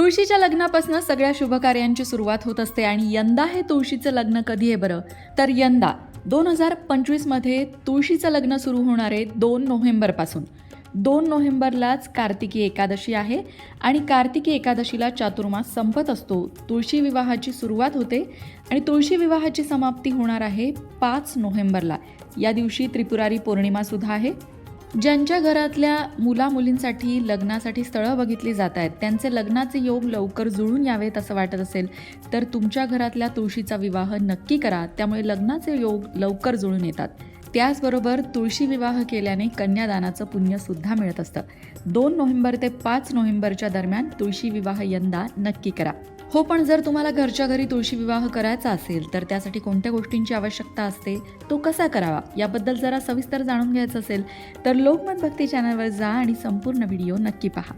तुळशीच्या लग्नापासून सगळ्या शुभकार्यांची सुरुवात होत असते आणि यंदा हे तुळशीचं लग्न कधी आहे बरं? तर यंदा दोन हजार पंचवीसमध्ये तुळशीचं लग्न सुरू होणार आहे दोन नोव्हेंबरपासून. दोन नोव्हेंबरलाच कार्तिकी एकादशी आहे आणि कार्तिकी एकादशीला चातुर्मास संपत असतो. तुळशी विवाहाची सुरुवात होते आणि तुळशी विवाहाची समाप्ती होणार आहे पाच नोव्हेंबरला. या दिवशी त्रिपुरारी पौर्णिमासुद्धा आहे. ज्यांच्या घरातल्या मुला मुलींसाठी लग्नासाठी स्थळं बघितली जात आहेत त्यांचे लग्नाचे योग लवकर जुळून यावेत असं वाटत असेल तर तुमच्या घरातल्या तुळशीचा विवाह नक्की करा. त्यामुळे लग्नाचे योग लवकर जुळून येतात. त्याचबरोबर तुळशी विवाह केल्याने कन्यादानाचं पुण्यसुद्धा मिळत असतं. दोन नोव्हेंबर ते पाच नोव्हेंबरच्या दरम्यान तुळशी विवाह यंदा नक्की करा. हो पण जर तुम्हाला घरच्या घरी तुळशी विवाह करायचा असेल तर त्यासाठी कोणत्या गोष्टींची आवश्यकता असते? तो कसा करावा? याबद्दल जरा सविस्तर जाणून घ्यायचं असेल तर लोकमत भक्ती चॅनलवर जा आणि संपूर्ण व्हिडिओ नक्की पहा.